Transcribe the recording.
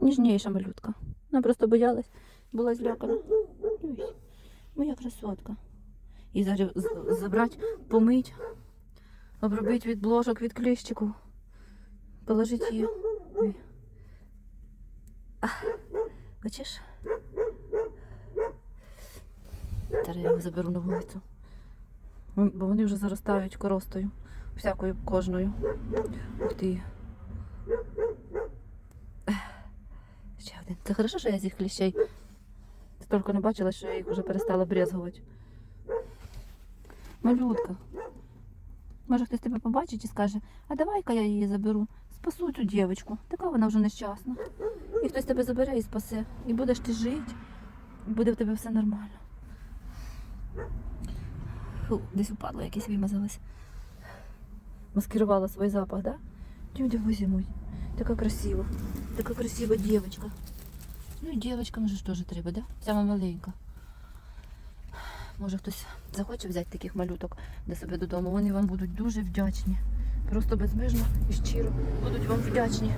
ніжніша малютка. Вона просто боялась, була злякана. Моя красотка. І зараз забрати, помить, обробити від блошок, від кліщиків, положити її. Бачиш? Зараз я заберу на вулицю. Бо вони вже заростають коростою, всякою кожною. Ух ти. Ех, Це хорошо, що я цих кліщей стільки не бачила, що я їх вже перестала брезгувати. Малютка. Може хтось тебе побачить і скаже, а давай-ка я її заберу. Спасу цю дівчинку. Така вона вже нещасна. І хтось тебе забере і спасе. І будеш ти жити, і буде в тебе все нормально. Фу, десь упадло, якесь вимазалось. Маскировала свій запах, да? Тюдя возьмуй. Така красива. Така красива дівчинка. Ну і дівчинкам же ж теж треба, да? Сама маленька. Може хтось захоче взяти таких малюток до себе додому. Вони вам будуть дуже вдячні. Просто безмежно і щиро будуть вам вдячні